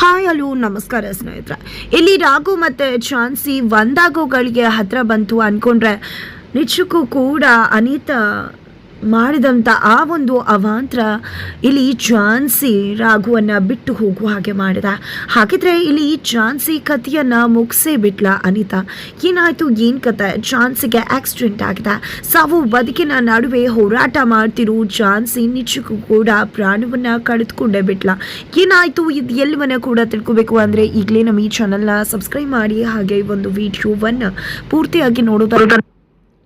Hi hello ನಮಸ್ಕಾರ ಸ್ನೇಹಿತರೆ. ಇಲ್ಲಿ ರಾಘು ಮತ್ತು ಚಾನ್ಸಿ ಒಂದಾಗೋಗಳಿಗೆ ಹತ್ರ ಬಂತು ಅಂದ್ಕೊಂಡ್ರೆ ನಿಜಕ್ಕೂ ಕೂಡ ಅನಿತಾ ಮಾಡಿದಂಥ ಆ ಒಂದು ಅವಾಂತರ ಇಲ್ಲಿ ಝಾನ್ಸಿ ರಾಘುವನ್ನು ಬಿಟ್ಟು ಹೋಗುವ ಹಾಗೆ ಮಾಡಿದ. ಹಾಗಿದ್ರೆ ಇಲ್ಲಿ ಝಾನ್ಸಿ ಕಥೆಯನ್ನು ಮುಗಿಸೇ ಬಿಟ್ಲ ಅನಿತಾ. ಏನಾಯಿತು, ಏನು ಕತೆ? ಝಾನ್ಸಿಗೆ ಆಕ್ಸಿಡೆಂಟ್ ಆಗಿದೆ. ಸಾವು ಬದುಕಿನ ನಡುವೆ ಹೋರಾಟ ಮಾಡ್ತಿರೋ ಝಾನ್ಸಿ ನಿಜಕ್ಕೂ ಕೂಡ ಪ್ರಾಣವನ್ನು ಕಳೆದುಕೊಂಡೇ ಬಿಟ್ಲ. ಏನಾಯಿತು, ಇದು ಎಲ್ಲವನ್ನ ಕೂಡ ತಿಳ್ಕೊಬೇಕು ಅಂದರೆ ಈಗಲೇ ನಮ್ಮ ಈ ಚಾನಲ್ನ ಸಬ್ಸ್ಕ್ರೈಬ್ ಮಾಡಿ ಹಾಗೆ ಒಂದು ವಿಡಿಯೋವನ್ನು ಪೂರ್ತಿಯಾಗಿ ನೋಡೋದಾದ್ರೆ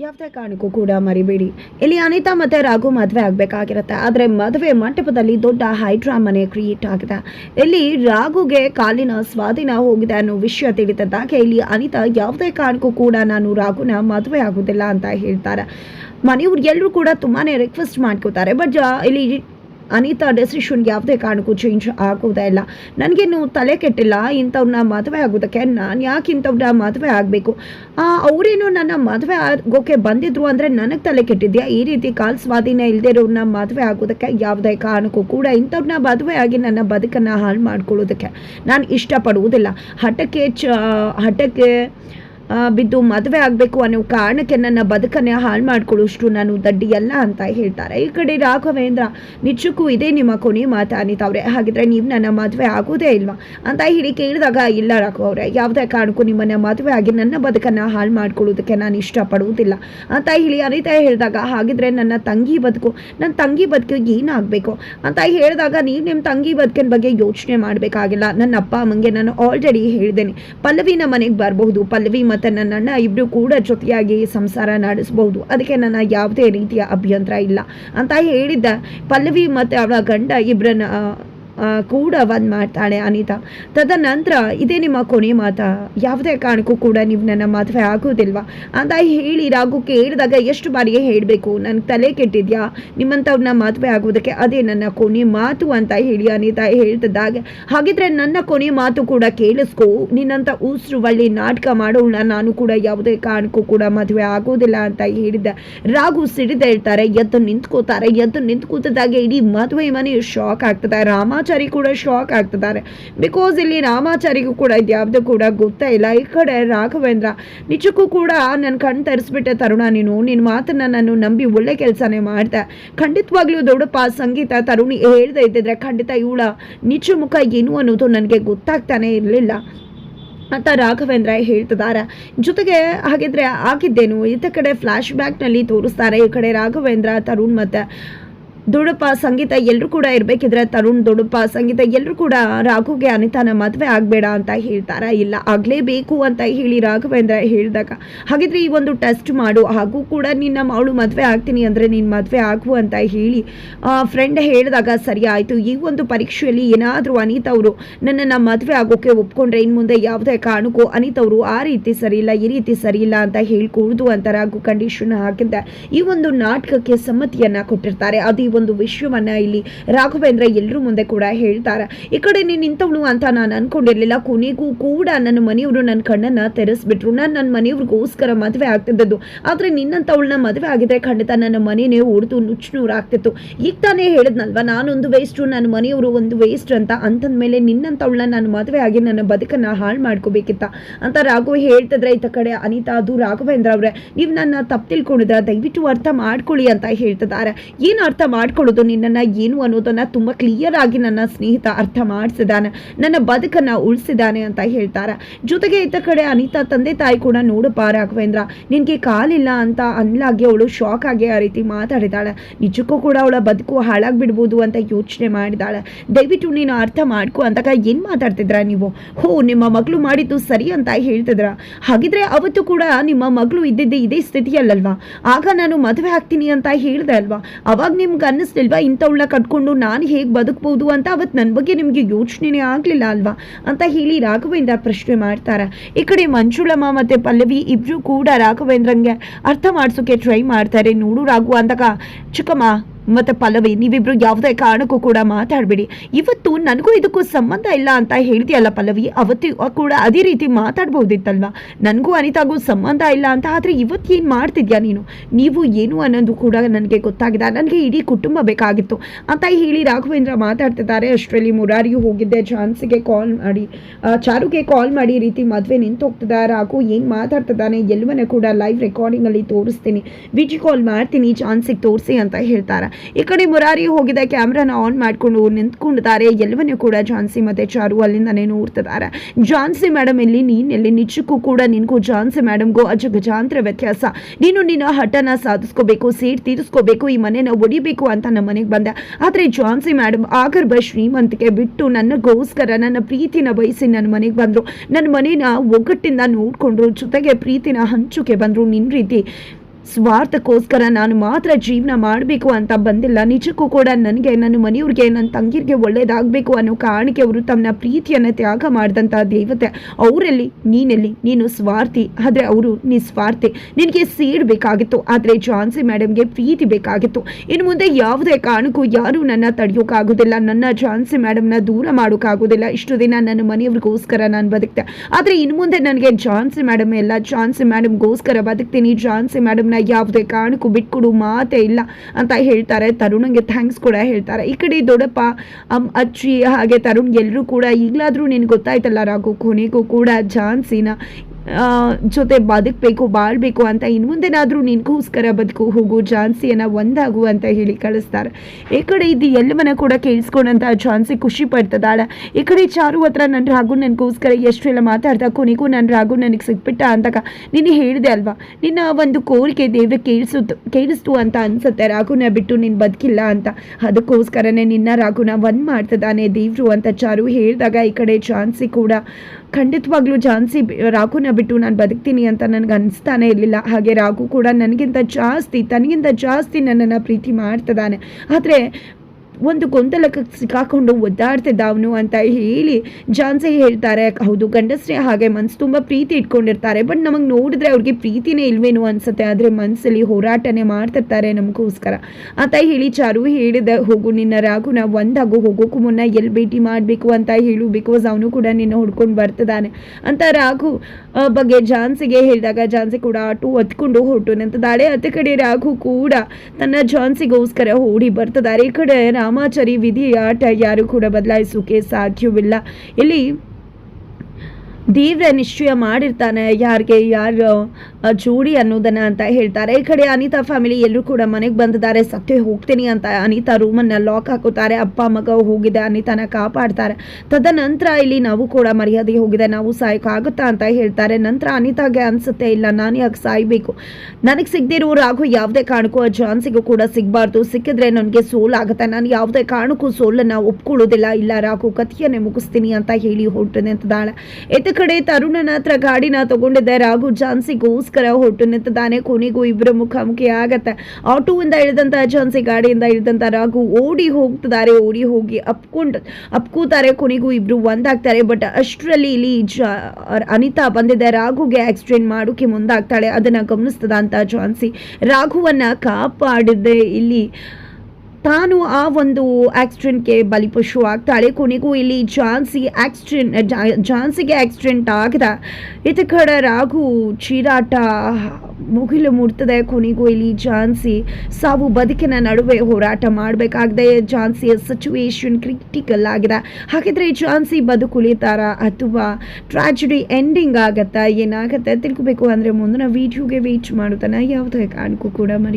ಯಾವುದೇ ಕಾರಣಕ್ಕೂ ಕೂಡ ಮರಿಬೇಡಿ. ಇಲ್ಲಿ ಅನಿತಾ ಮತ್ತೆ ರಾಘು ಮದುವೆ ಆಗಬೇಕಾಗಿರುತ್ತೆ. ಆದರೆ ಮದುವೆ ಮಂಟಪದಲ್ಲಿ ದೊಡ್ಡ ಹೈಡ್ರಾಮನೆ ಕ್ರಿಯೇಟ್ ಆಗಿದೆ. ಇಲ್ಲಿ ರಾಘುಗೆ ಕಾಲಿನ ಸ್ವಾಧೀನ ಹೋಗಿದೆ ಅನ್ನೋ ವಿಷಯ ತಿಳಿದಂತಾಗೆ ಇಲ್ಲಿ ಅನಿತಾ ಯಾವುದೇ ಕಾರಣಕ್ಕೂ ಕೂಡ ನಾನು ರಾಘುನ ಮದುವೆ ಆಗೋದಿಲ್ಲ ಅಂತ ಹೇಳ್ತಾರೆ. ಮನೆಯವ್ರು ಎಲ್ಲರೂ ಕೂಡ ತುಂಬಾ ರಿಕ್ವೆಸ್ಟ್ ಮಾಡ್ಕೋತಾರೆ. ಬಟ್ ಇಲ್ಲಿ ಅನಿತಾ ಡೆಸಿಷನ್ ಯಾವುದೇ ಕಾರಣಕ್ಕೂ ಚೇಂಜ್ ಆಗೋದೇ ಇಲ್ಲ ನನಗೇನು ತಲೆ ಕೆಟ್ಟಿಲ್ಲ, ಇಂಥವ್ರನ್ನ ಮದುವೆ ಆಗೋದಕ್ಕೆ ನಾನು ಯಾಕೆ ಇಂಥವ್ರನ್ನ ಮದುವೆ ಆಗಬೇಕು? ಅವರೇನು ನನ್ನ ಮದುವೆ ಆಗೋಕೆ ಬಂದಿದ್ರು ಅಂದರೆ ನನಗೆ ತಲೆ ಕೆಟ್ಟಿದ್ಯಾ? ಈ ರೀತಿ ಕಾಲ್ ಸ್ವಾಧೀನ ಇಲ್ಲದೆ ಇರೋರನ್ನ ಮದುವೆ ಆಗೋದಕ್ಕೆ ಯಾವುದೇ ಕಾರಣಕ್ಕೂ ಕೂಡ ಇಂಥವ್ರನ್ನ ಮದುವೆ ಆಗಿ ನನ್ನ ಬದುಕನ್ನು ಹಾಳು ಮಾಡ್ಕೊಳ್ಳೋದಕ್ಕೆ ನಾನು ಇಷ್ಟಪಡುವುದಿಲ್ಲ. ಹಠಕ್ಕೆ ಚ, ಹಠಕ್ಕೆ ಬಿದ್ದು ಮದುವೆ ಆಗಬೇಕು ಅನ್ನೋ ಕಾರಣಕ್ಕೆ ನನ್ನ ಬದುಕನ್ನೇ ಹಾಳು ಮಾಡ್ಕೊಳ್ಳೋಷ್ಟು ನಾನು ದಡ್ಡಿಯಲ್ಲ ಅಂತ ಹೇಳ್ತಾರೆ. ಈ ಕಡೆ ರಾಘವೇಂದ್ರ ನಿಜಕ್ಕೂ ಇದೇ ನಿಮ್ಮ ಕೊನೆ ಮಾತು ಅನಿತಾವ್ರೆ ಹಾಗಿದ್ರೆ ನೀವು ನನ್ನ ಮದುವೆ ಆಗೋದೇ ಇಲ್ವಾ ಅಂತ ಹೇಳಿ ಕೇಳಿದಾಗ, ಇಲ್ಲ ರಾಘವ್ ಅವರೇ, ಯಾವುದೇ ಕಾರಣಕ್ಕೂ ನಿಮ್ಮನ್ನ ಮದುವೆ ಆಗಿ ನನ್ನ ಬದುಕನ್ನು ಹಾಳು ಮಾಡ್ಕೊಳ್ಳೋದಕ್ಕೆ ನಾನು ಇಷ್ಟಪಡುವುದಿಲ್ಲ ಅಂತ ಹೇಳಿ ಅನಿತಾ ಹೇಳಿದಾಗ, ಹಾಗಿದ್ರೆ ನನ್ನ ತಂಗಿ ಬದುಕು, ನನ್ನ ತಂಗಿ ಬದುಕು ಏನಾಗಬೇಕು ಅಂತ ಹೇಳಿದಾಗ, ನೀವು ನಿಮ್ಮ ತಂಗಿ ಬದುಕಿನ ಬಗ್ಗೆ ಯೋಚನೆ ಮಾಡಬೇಕಾಗಿಲ್ಲ. ನನ್ನ ಅಪ್ಪ ಅಮ್ಮಂಗೆ ನಾನು ಆಲ್ರೆಡಿ ಹೇಳಿದ್ದೇನೆ. ಪಲ್ಲವಿನ ಮನೆಗೆ ಬರಬಹುದು. ಪಲ್ಲವಿ ಮತ್ತು ನನ್ನ ಅಣ್ಣ ಇಬ್ಬರು ಕೂಡ ಜೊತೆಯಾಗಿ ಸಂಸಾರ ನಡೆಸ್ಬೋದು. ಅದಕ್ಕೆ ನನ್ನ ಯಾವುದೇ ರೀತಿಯ ಅಭ್ಯಂತರ ಇಲ್ಲ. ಅಂತ ಹೇಳಿದ್ದ ಪಲ್ಲವಿ ಮತ್ತು ಅವಳ ಗಂಡ ಇಬ್ಬರನ್ನ ಕೂಡ ಒಂದು ಮಾಡ್ತಾಳೆ ಅನಿತಾ. ತದನಂತರ ಇದೇ ನಿಮ್ಮ ಕೊನೆ ಮಾತಾ. ಯಾವುದೇ ಕಾರಣಕ್ಕೂ ಕೂಡ ನೀವು ನನ್ನ ಮದುವೆ ಆಗೋದಿಲ್ವಾ ಅಂತ ಹೇಳಿ ರಾಘು ಕೇಳಿದಾಗ ಎಷ್ಟು ಬಾರಿಗೆ ಹೇಳಬೇಕು? ನನ್ನ ತಲೆ ಕೆಟ್ಟಿದ್ಯಾ? ನಿಮ್ಮಂಥವ್ರನ್ನ ಮದುವೆ ಆಗೋದಕ್ಕೆ ಅದೇ ನನ್ನ ಕೊನೆ ಮಾತು ಅಂತ ಹೇಳಿ ಅನಿತಾ ಹೇಳ್ತಿದ್ದಾಗ. ಹಾಗಿದ್ರೆ ನನ್ನ ಕೊನೆ ಮಾತು ಕೂಡ ಕೇಳಿಸ್ಕೊ. ನಿನ್ನಂಥ ಉಸಿರು ಒಳ್ಳೆ ನಾಟಕ ಮಾಡೋಣ ನಾನು ಕೂಡ ಯಾವುದೇ ಕಾರಣಕ್ಕೂ ಕೂಡ ಮದುವೆ ಆಗೋದಿಲ್ಲ ಅಂತ ಹೇಳಿದ್ದೆ. ರಾಘು ಸಿಡಿದ ಹೇಳ್ತಾರೆ ಎದ್ದು ನಿಂತ್ಕೋತಾರೆ, ಎದ್ದು ನಿಂತ್ಕೋತಿದ್ದಾಗ ಇಡೀ ಮದುವೆ ಮನೆ ಶಾಕ್ ಆಗ್ತದೆ. ರಾಮಾಚಾರಿ ಕೂಡ ಶಾಕ್ ಆಗ್ತಿದ್ದಾರೆ. ಬಿಕಾಸ್ ಇಲ್ಲಿ ರಾಮಾಚಾರಿಗೂ ಕೂಡ ಇದ್ಯಾವುದು ಕೂಡ ಗೊತ್ತೇ ಇಲ್ಲ. ಈ ಕಡೆ ರಾಘವೇಂದ್ರ, ನಿಜಕ್ಕೂ ಕೂಡ ನನ್ನ ಕಣ್ ತರಿಸ್ಬಿಟ್ಟೆ ತರುಣ ನೀನು. ನಿನ್ನ ಮಾತನ್ನ ನಾನು ನಂಬಿ ಒಳ್ಳೆ ಕೆಲಸನೇ ಮಾಡ್ದೆ. ಖಂಡಿತವಾಗ್ಲೂ ದೊಡ್ಡಪ್ಪ ಸಂಗೀತ ತರುಣಿ ಹೇಳ್ದೆ ಇದ್ದಿದ್ರೆ ಖಂಡಿತ ಇವಳ ನಿಜ ಮುಖ ಏನು ಅನ್ನೋದು ನನಗೆ ಗೊತ್ತಾಗ್ತಾನೆ ಇರಲಿಲ್ಲ. ಅಂತ ರಾಘವೇಂದ್ರ ಹೇಳ್ತಿದ್ದಾರೆ. ಜೊತೆಗೆ ಹಾಗಿದ್ರೆ ಆಗಿದ್ದೇನು ಈತ ಕಡೆ ಫ್ಲಾಶ್ ಬ್ಯಾಕ್ನಲ್ಲಿ ತೋರಿಸ್ತಾರೆ ಈ ಕಡೆ ರಾಘವೇಂದ್ರ, ತರುಣ್ ಮತ್ತು ದೊಡ್ಡಪ್ಪ ಸಂಗೀತ ಎಲ್ಲರೂ ಕೂಡ ಇರಬೇಕಿದ್ರೆ ತರುಣ್ ದುಡುಪ ಸಂಗೀತ ಎಲ್ಲರೂ ಕೂಡ ರಾಘುಗೆ ಅನಿತಾನ ಮದುವೆ ಆಗಬೇಡ ಅಂತ ಹೇಳ್ತಾರ? ಇಲ್ಲ, ಆಗಲೇಬೇಕು ಅಂತ ಹೇಳಿ ರಾಘವೇಂದ್ರ ಹೇಳಿದಾಗ, ಹಾಗಿದ್ರೆ ಈ ಒಂದು ಟೆಸ್ಟ್ ಮಾಡು, ಹಾಗೂ ಕೂಡ ನಿನ್ನ ಅವಳು ಮದುವೆ ಆಗ್ತೀನಿ ಅಂದರೆ ನೀನು ಮದುವೆ ಆಗು ಅಂತ ಹೇಳಿ. ಫ್ರೆಂಡ್ ಹೇಳಿದಾಗ, ಸರಿ ಆಯಿತು, ಈ ಒಂದು ಪರೀಕ್ಷೆಯಲ್ಲಿ ಏನಾದರೂ ಅನಿತಾ ಅವರು ನನ್ನನ್ನು ಮದುವೆ ಆಗೋಕೆ ಒಪ್ಕೊಂಡ್ರೆ ಇನ್ನು ಮುಂದೆ ಯಾವುದೇ ಕಾರಣಕ್ಕೂ ಅನಿತಾ ಅವರು ಆ ರೀತಿ ಸರಿ ಇಲ್ಲ, ಈ ರೀತಿ ಸರಿ ಇಲ್ಲ ಅಂತ ಹೇಳ್ಕೊಡ್ದು ಅಂತ ರಾಘು ಕಂಡೀಷನ್ ಹಾಕಿದ್ದ. ಈ ಒಂದು ನಾಟಕಕ್ಕೆ ಸಮ್ಮತಿಯನ್ನ ಕೊಟ್ಟಿರ್ತಾರೆ. ಅದು ಒಂದು ವಿಷಯವನ್ನ ಇಲ್ಲಿ ರಾಘವೇಂದ್ರ ಎಲ್ಲರೂ ಮುಂದೆ ಕೂಡ ಹೇಳ್ತಾರೆ. ಈ ಕಡೆ ನೀನು ನಿಂತವಳು ಅಂತ ನಾನು ಅನ್ಕೊಂಡಿರ್ಲಿಲ್ಲ. ಕೊನೆಗೂ ಕೂಡ ನನ್ನ ಮನೆಯವರು ನನ್ನ ಕಣ್ಣನ್ನ ತೆರೆಸ್ಬಿಟ್ರು. ನಾನು ನನ್ನ ಮನೆಯವ್ರಿಗೋಸ್ಕರ ಮದುವೆ ಆಗ್ತಿದ್ದದ್ದು. ಆದ್ರೆ ನಿನ್ನಂತವಳನ್ನ ಮದುವೆ ಆಗಿದ್ರೆ ಖಂಡಿತ ನನ್ನ ಮನೆನೇ ಹೊಡೆದು ನುಚ್ಚುನೂರಾಗ್ತಿತ್ತು. ಈಗ ತಾನೇ ಹೇಳಿದ್ನಲ್ವಾ, ನಾನೊಂದು ವೇಸ್ಟ್ ನನ್ನ ಮನೆಯವರು ಒಂದು ವೇಸ್ಟ್ ಅಂತ. ಅಂತಂದ್ಮೇಲೆ ನಿನ್ನಂತವಳನ್ನ ನಾನು ಮದುವೆ ಆಗಿ ನನ್ನ ಬದುಕನ್ನ ಹಾಳು ಮಾಡ್ಕೋಬೇಕಿತ್ತ? ಅಂತ ರಾಘು ಹೇಳ್ತಿದ್ರೆ ಈತ ಕಡೆ ಅನಿತಾ, ಅದು ರಾಘವೇಂದ್ರ ಅವ್ರೆ, ನೀವು ನನ್ನ ತಪ್ಪು ತಿಳ್ಕೊಂಡಿದ್ರ, ದಯವಿಟ್ಟು ಅರ್ಥ ಮಾಡ್ಕೊಳ್ಳಿ ಅಂತ ಹೇಳ್ತಿದ್ದಾರೆ. ಏನು ಅರ್ಥ ಮಾಡ್ಕೊಳ್ಳೋದು ನಿನ್ನನ್ನು ಏನು ಅನ್ನೋದನ್ನ ತುಂಬ ಕ್ಲಿಯರ್ ಆಗಿ ನನ್ನ ಸ್ನೇಹಿತ ಅರ್ಥ ಮಾಡಿಸಿದಾನೆ. ನನ್ನ ಬದುಕನ್ನು ಉಳಿಸಿದಾನೆ ಅಂತ ಹೇಳ್ತಾರೆ. ಜೊತೆಗೆ ಈತ ಕಡೆ ಅನಿತಾ ತಂದೆ ತಾಯಿ ಕೂಡ ನೋಡಪ್ಪ ರಾಘವೇಂದ್ರ. ನಿನಗೆ ಕಾಲಿಲ್ಲ ಅಂತ ಅನ್ಲಾಗಿ ಅವಳು ಶಾಕ್ ಆಗಿ ಆ ರೀತಿ ಮಾತಾಡಿದಾಳೆ. ನಿಜಕ್ಕೂ ಕೂಡ ಅವಳ ಬದುಕು ಹಾಳಾಗ್ಬಿಡ್ಬೋದು ಅಂತ ಯೋಚನೆ ಮಾಡಿದಾಳೆ. ದಯವಿಟ್ಟು ನೀನು ಅರ್ಥ ಮಾಡ್ಕೊ ಅಂತ ಏನು ಮಾತಾಡ್ತಿದ್ರ ನೀವು? ಹೋ, ನಿಮ್ಮ ಮಗಳು ಮಾಡಿದ್ದು ಸರಿ ಅಂತ ಹೇಳ್ತಿದ್ರ? ಹಾಗಿದ್ರೆ ಅವತ್ತು ಕೂಡ ನಿಮ್ಮ ಮಗಳು ಇದ್ದಿದ್ದೆ ಇದೇ ಸ್ಥಿತಿಯಲ್ಲಲ್ವಾ? ಆಗ ನಾನು ಮದುವೆ ಆಗ್ತೀನಿ ಅಂತ ಹೇಳ್ದೆ ಅಲ್ವಾ? ಅವಾಗ ನಿಮ್ಗೆ ಅನ್ನಿಸ್ಲಿಲ್ವಾ? ಇಂಥವಳನ್ನ ಕಟ್ಕೊಂಡು ನಾನು ಹೇಗೆ ಬದುಕ್ಬೋದು ಅಂತ ಅವತ್ತು ನನ್ನ ಬಗ್ಗೆ ನಿಮಗೆ ಯೋಚನೆನೇ ಆಗಲಿಲ್ಲ ಅಲ್ವಾ? ಅಂತ ಹೇಳಿ ರಾಘವೇಂದ್ರ ಪ್ರಶ್ನೆ ಮಾಡ್ತಾರೆ. ಈ ಕಡೆ ಮಂಜುಳಮ್ಮ ಮತ್ತು ಪಲ್ಲವಿ ಇಬ್ಬರು ಕೂಡ ರಾಘವೇಂದ್ರಂಗೆ ಅರ್ಥ ಮಾಡಿಸೋಕೆ ಟ್ರೈ ಮಾಡ್ತಾರೆ. ನೋಡು ರಾಘು, ಅಂದಾಗ, ಚಿಕ್ಕಮ್ಮ ಮತ್ತು ಪಲ್ಲವಿ, ನೀವಿಬ್ರು ಯಾವುದೇ ಕಾರಣಕ್ಕೂ ಕೂಡ ಮಾತಾಡಬೇಡಿ. ಇವತ್ತು ನನಗೂ ಇದಕ್ಕೂ ಸಂಬಂಧ ಇಲ್ಲ ಅಂತ ಹೇಳ್ತೀಯಲ್ಲ ಪಲ್ಲವಿ, ಅವತ್ತು ಕೂಡ ಅದೇ ರೀತಿ ಮಾತಾಡ್ಬೋದಿತ್ತಲ್ವಾ? ನನಗೂ ಅನಿತಾಗೂ ಸಂಬಂಧ ಇಲ್ಲ ಅಂತ, ಆದರೆ ಏನು ಮಾಡ್ತಿದ್ಯಾ ನೀನು? ನೀವು ಏನು ಅನ್ನೋದು ಕೂಡ ನನಗೆ ಗೊತ್ತಾಗಿದೆ ನನಗೆ ಇಡೀ ಕುಟುಂಬ ಬೇಕಾಗಿತ್ತು. ಅಂತ ಹೇಳಿ ರಾಘವೇಂದ್ರ ಮಾತಾಡ್ತಿದ್ದಾರೆ. ಅಷ್ಟರಲ್ಲಿ ಮುರಾರಿಯು ಹೋಗಿದ್ದೆ. ಝಾನ್ಸಿಗೆ ಕಾಲ್ ಮಾಡಿ ಚಾರುಗೆ ಕಾಲ್ ಮಾಡಿ ರೀತಿ ಮದುವೆ ನಿಂತು ಹೋಗ್ತದ ರಾಘು ಏನು ಮಾತಾಡ್ತಿದ್ದಾನೆ? ಎಲ್ಲವನ್ನೂ ಕೂಡ ಲೈವ್ ರೆಕಾರ್ಡಿಂಗಲ್ಲಿ ತೋರಿಸ್ತೀನಿ. ವಿಡಿಯೋ ಕಾಲ್ ಮಾಡ್ತೀನಿ. ಚಾನ್ಸಿಗೆ ತೋರಿಸಿ ಅಂತ ಹೇಳ್ತಾರೆ. ಈ ಕಡೆ ಮುರಾರಿ ಹೋಗಿದ್ದ ಕ್ಯಾಮ್ರಾನ ಆನ್ ಮಾಡಿಕೊಂಡು ನಿಂತ್ಕೊಂಡಿದ್ದಾರೆ. ಎಲ್ಲವನ್ನೂ ಕೂಡ ಝಾನ್ಸಿ ಮತ್ತೆ ಚಾರು ಅಲ್ಲಿಂದನೇ ನೋಡ್ತಿದ್ದಾರೆ. ಝಾನ್ಸಿ ಮೇಡಮ್ ಇಲ್ಲಿ ಎಲ್ಲಿ? ನಿಜಕ್ಕೂ ಕೂಡ ನಿನಗೂ ಝಾನ್ಸಿ ಮೇಡಮ್ಗೂ ಅಜಗಜಾಂತರ ವ್ಯತ್ಯಾಸ. ನೀನು ನಿನ್ನ ಹಠನ ಸಾಧಿಸ್ಕೋಬೇಕು, ಸೀಟ್ ತೀರಿಸ್ಕೋಬೇಕು, ಈ ಮನೆನ ಒಡಿಬೇಕು ಅಂತ ನಮ್ಮ ಮನೆಗೆ ಬಂದೆ. ಆದರೆ ಝಾನ್ಸಿ ಮೇಡಮ್ ಆಗರ್ಭ ಶ್ರೀಮಂತಿಗೆ ಬಿಟ್ಟು ನನಗೋಸ್ಕರ ನನ್ನ ಪ್ರೀತಿನ ಬಯಸಿ ನನ್ನ ಮನೆಗೆ ಬಂದರು. ನನ್ನ ಮನೇನ ಒಗ್ಗಟ್ಟಿಂದ ನೋಡಿಕೊಂಡ್ರು ಜೊತೆಗೆ ಪ್ರೀತಿನ ಹಂಚುಕೆ ಬಂದರು. ನಿನ್ನ ರೀತಿ ಸ್ವಾರ್ಥಕ್ಕೋಸ್ಕರ ನಾನು ಮಾತ್ರ ಜೀವನ ಮಾಡಬೇಕು ಅಂತ ಬಂದಿಲ್ಲ. ನಿಜಕ್ಕೂ ಕೂಡ ನನಗೆ, ನನ್ನ ಮನೆಯವ್ರಿಗೆ, ನನ್ನ ತಂಗಿರಿಗೆ ಒಳ್ಳೇದಾಗಬೇಕು ಅನ್ನೋ ಕಾರಣಕ್ಕೆ ಅವರು ತಮ್ಮ ಪ್ರೀತಿಯನ್ನು ತ್ಯಾಗ ಮಾಡಿದಂಥ ದೇವತೆ. ಅವರಲ್ಲಿ ನೀನಲ್ಲಿ ನೀನು ಸ್ವಾರ್ಥಿ, ಆದರೆ ಅವರು ನಿಸ್ವಾರ್ಥಿ. ನಿನಗೆ ಸೇಡಬೇಕಾಗಿತ್ತು ಆದರೆ ಜಾನ್ಸಿ ಮೇಡಮ್ಗೆ ಪ್ರೀತಿ ಬೇಕಾಗಿತ್ತು. ಇನ್ನು ಮುಂದೆ ಯಾವುದೇ ಕಾರಣಕ್ಕೂ ಯಾರೂ ನನ್ನ ತಡೆಯೋಕ್ಕಾಗೋದಿಲ್ಲ ನನ್ನ ಜಾನ್ಸಿ ಮೇಡಮ್ನ ದೂರ ಮಾಡೋಕ್ಕಾಗೋದಿಲ್ಲ ಇಷ್ಟು ದಿನ ನನ್ನ ಮನೆಯವ್ರಿಗೋಸ್ಕರ ನಾನು ಬದುಕ್ತೆ. ಆದರೆ ಇನ್ನು ಮುಂದೆ ನನಗೆ ಜಾನ್ಸಿ ಮೇಡಮ್ ಎಲ್ಲ ಜಾನ್ಸಿ ಮೇಡಮ್ಗೋಸ್ಕರ ಬದುಕ್ತೀನಿ. ಜಾನ್ಸಿ ಮೇಡಮ್ನ ಯಾವುದೇ ಕಾರಣಕ್ಕೂ ಬಿಟ್ಕೊಡು ಮಾತೇ ಇಲ್ಲ ಅಂತ ಹೇಳ್ತಾರೆ. ತರುಣಂಗೆ ಥ್ಯಾಂಕ್ಸ್ ಕೂಡ ಹೇಳ್ತಾರೆ. ಈ ಕಡೆ ದೊಡ್ಡಪ್ಪ ಅಮ್ ಅಜ್ಜಿ ಹಾಗೆ ತರುಣ್ ಎಲ್ಲರೂ ಕೂಡ ಈಗಲಾದರೂ ನಿನಗೆ ಗೊತ್ತಾಯ್ತಲ್ಲ ರಾಘು ಕೊನೆಗೂ ಕೂಡ ಜಾನ್ಸಿನ ಆ, ಜೊತೆ ಬದುಕಬೇಕು, ಬಾಳ್ಬೇಕು ಅಂತ ಇನ್ನು ಮುಂದೆನಾದರೂ ನಿನಗೋಸ್ಕರ ಬದುಕು, ಹೋಗು, ಝಾನ್ಸಿಯನ್ನು ಒಂದಾಗು ಅಂತ ಹೇಳಿ ಕಳಿಸ್ತಾರೆ. ಈ ಕಡೆ ಇದು ಎಲ್ಲವನ್ನ ಕೂಡ ಕೇಳಿಸ್ಕೊಂಡಂತ ಝಾನ್ಸಿ ಖುಷಿ ಪಡ್ತದಾಳೆ. ಈ ಕಡೆ ಚಾರು ಹತ್ರ ನನ್ನ ರಾಗು ನನಗೋಸ್ಕರ ಎಷ್ಟೆಲ್ಲ ಮಾತಾಡ್ತಾ ಕೊನೆಗೂ ನನ್ನ ರಾಗು ನನಗೆ ಸಿಕ್ಬಿಟ್ಟ ಅಂತಕ ನೀನು ಹೇಳಿದೆ ಅಲ್ವಾ? ನಿನ್ನ ಒಂದು ಕೋರಿಕೆ ದೇವ್ರ ಕೇಳಿಸುತ್ತು, ಕೇಳಿಸ್ತು ಅಂತ ಅನ್ಸುತ್ತೆ ರಾಘುನ ಬಿಟ್ಟು ನೀನು ಬದುಕಿಲ್ಲ ಅಂತ. ಅದಕ್ಕೋಸ್ಕರನೇ ನಿನ್ನ ರಾಘುನ ಒಂದ್ ಮಾಡ್ತದಾನೆ ದೇವ್ರು ಅಂತ ಚಾರು ಹೇಳಿದಾಗ ಈ ಕಡೆ ಝಾನ್ಸಿ ಕೂಡ ಖಂಡಿತವಾಗ್ಲೂ ಝಾನ್ಸಿ ರಾಘುನ ಬಿಟ್ಟು ನಾನು ಬದುಕ್ತೀನಿ ಅಂತ ನನಗೆ ಅನಿಸ್ತಾನೆ ಇರಲಿಲ್ಲ. ಹಾಗೆ ರಾಘು ಕೂಡ ನನಗಿಂತ ಜಾಸ್ತಿ, ತನಗಿಂತ ಜಾಸ್ತಿ ನನ್ನನ್ನು ಪ್ರೀತಿ ಮಾಡ್ತಿದ್ದಾನೆ. ಆದರೆ ಒಂದು ಗೊಂದಲಕ್ಕೆ ಸಿಕ್ಕಾಕೊಂಡು ಒದ್ದಾಡ್ತಿದ್ದ ಅವನು ಅಂತ ಹೇಳಿ ಜಾನ್ಸಿ ಹೇಳ್ತಾರೆ. ಹೌದು, ಗಂಡಸ್ರೇ ಹಾಗೆ ಮನ್ಸು ತುಂಬ ಪ್ರೀತಿ ಇಟ್ಕೊಂಡಿರ್ತಾರೆ. ಬಟ್ ನಮಗೆ ನೋಡಿದ್ರೆ ಅವ್ರಿಗೆ ಪ್ರೀತಿನೇ ಇಲ್ವೇನೋ ಅನ್ಸುತ್ತೆ. ಆದರೆ ಮನಸ್ಸಲ್ಲಿ ಹೋರಾಟನೇ ಮಾಡ್ತಿರ್ತಾರೆ ನಮಗೋಸ್ಕರ. ಅಂತ ಹೇಳಿ, ಚಾರು, ಹೇಳಿದೆ ಹೋಗು, ನಿನ್ನ ರಾಘುನ ಒಂದಾಗು ಹೋಗೋಕ್ಕೂ ಮುನ್ನ ಎಲ್ಲಿ ಭೇಟಿ ಮಾಡಬೇಕು ಅಂತ ಹೇಳು ಬಿಕಾಸ್ ಅವನು ಕೂಡ ನಿನ್ನ ಹುಡ್ಕೊಂಡು ಬರ್ತಿದ್ದಾನೆ ಅಂತ ರಾಘು ಬಗ್ಗೆ ಜಾನ್ಸಿಗೆ ಹೇಳಿದಾಗ, ಜಾನ್ಸಿ ಕೂಡ ಆಟು ಹೊತ್ಕೊಂಡು ಹೊರಟು ನಿಂತಿದ್ದಾಳೆ. ಅತ್ತ ಕಡೆ ರಾಘು ಕೂಡ ತನ್ನ ಜಾನ್ಸಿಗೋಸ್ಕರ ಓಡಿ ಬರ್ತದಾರೆ ಈ ಕಡೆ ವಿಧಿ ಆಟ ಯಾರು ಕೂಡ ಬದಲಾಯಿಸೋಕೆ ಸಾಧ್ಯವಿಲ್ಲ. ಇಲ್ಲಿ ದೇವ್ರ ನಿಶ್ಚಯ ಮಾಡಿರ್ತಾನೆ. ಯಾರಿಗೆ? ಯಾರು ಜೋಡಿ ಅನ್ನೋದನ್ನ ಅಂತ ಹೇಳ್ತಾರೆ. ಈ ಕಡೆ ಅನಿತಾ ಫ್ಯಾಮಿಲಿ ಎಲ್ಲರೂ ಕೂಡ ಮನೆಗೆ ಬಂದಿದ್ದಾರೆ. ಸತ್ಯ ಹೋಗ್ತೀನಿ ಅಂತ ಅನಿತಾ ರೂಮನ್ನ ಲಾಕ್ ಹಾಕುತ್ತಾರೆ ಅಪ್ಪ, ಮಗ ಹೋಗಿದೆ. ಅನಿತಾನ ಕಾಪಾಡ್ತಾರೆ. ತದನಂತರ ಇಲ್ಲಿ ನಾವು ಕೂಡ ಮರ್ಯಾದೆ ಹೋಗಿದೆ. ನಾವು ಸಾಯೋಕ್ಕಾಗುತ್ತಾ ಅಂತ ಹೇಳ್ತಾರೆ. ನಂತರ ಅನಿತಾಗೆ ಅನ್ಸುತ್ತೆ, ಇಲ್ಲ, ನಾನು ಯಾಕೆ ಸಾಯ್ಬೇಕು? ನನಗೆ ಸಿಗದಿರೋ ರಾಘು ಯಾವುದೇ ಕಾರಣಕ್ಕೂ ಆ ಜಾನ್ಸಿಗೂ ಕೂಡ ಸಿಗಬಾರ್ದು. ಸಿಕ್ಕಿದ್ರೆ ನನಗೆ ಸೋಲಾಗುತ್ತೆ. ನಾನು ಯಾವುದೇ ಕಾರಣಕ್ಕೂ ಸೋಲನ್ನು ಒಪ್ಕೊಳ್ಳೋದಿಲ್ಲ. ಇಲ್ಲ, ರಾಘು, ಕಥೆಯನ್ನೇ ಮುಗಿಸ್ತೀನಿ ಅಂತ ಹೇಳಿ ಹೊರಟು ನಿಂತಿದ್ದಾಳೆ ಎತ್ತ ಕಡೆ ತರುಣನ ಹತ್ರ ಗಾಡಿನ ತಗೊಂಡಿದ್ದೆ ರಾಘು ಝಾನ್ಸಿಗೋಸ್ಕರ ಹೊಟ್ಟು ನಿಂತಿದ್ದಾನೆ. ಕೊನೆಗೂ ಇಬ್ಬರು ಮುಖಾಮುಖಿ ಆಗತ್ತೆ. ಆಟೋವಿಂದ ಇಳಿದಂತ ಝಾನ್ಸಿ ಗಾಡಿಯಿಂದ ಇಳಿದಂತ ರಾಘು ಓಡಿ ಹೋಗ್ತಿದ್ದಾರೆ. ಓಡಿ ಹೋಗಿ ಅಪ್ಕೊಂಡು ಅಪ್ಕೋತಾರೆ. ಕೊನೆಗೂ ಇಬ್ರು ಒಂದಾಗ್ತಾರೆ. ಬಟ್ ಅಷ್ಟರಲ್ಲಿ ಇಲ್ಲಿ ಅನಿತಾ ಬಂದಿದೆ. ರಾಘುಗೆ ಆಕ್ಸಿಡೆಂಟ್ ಮಾಡೋಕೆ ಮುಂದಾಗ್ತಾಳೆ. ಅದನ್ನ ಗಮನಿಸ್ತದ ಅಂತ ಝಾನ್ಸಿ. ರಾಘುವನ್ನ ಕಾಪಾಡಿದೆ. ಇಲ್ಲಿ ತಾನು ಆ ಒಂದು ಆಕ್ಸಿಡೆಂಟ್ಗೆ ಬಲಿಪಶು ಆಗ್ತಾಳೆ ಕೊನೆಗೂ ಇಲ್ಲಿ ಝಾನ್ಸಿ ಆಕ್ಸಿಡೆಂಟ್ ಝಾನ್ಸಿಗೆ ಆಕ್ಸಿಡೆಂಟ್ ಆಗದ. ಇತ ಕಡೆ ರಾಘು ಚೀರಾಟ ಮುಗಿಲು ಮುಟ್ತದೆ. ಕೊನೆಗೂ ಇಲ್ಲಿ ಝಾನ್ಸಿ ಸಾವು ಬದುಕಿನ ನಡುವೆ ಹೋರಾಟ ಮಾಡಬೇಕಾಗಿದೆ. ಝಾನ್ಸಿಯ ಸಿಚುವೇಶನ್ ಕ್ರಿಟಿಕಲ್ ಆಗಿದೆ. ಹಾಗಿದ್ರೆ ಝಾನ್ಸಿ ಬದುಕುಳಿತಾರ ಅಥವಾ ಟ್ರಾಜಿಡಿ ಎಂಡಿಂಗ್ ಆಗತ್ತಾ? ಏನಾಗತ್ತೆ ತಿಳ್ಕೊಬೇಕು. ಅಂದರೆ ಮುಂದಿನ ವಿಡಿಯೋಗೆ ವೇಟ್ ಮಾಡುತ್ತಾನೆ. ಯಾವುದೇ ಕಾರಣಕ್ಕೂ ಕೂಡ ಮರಿ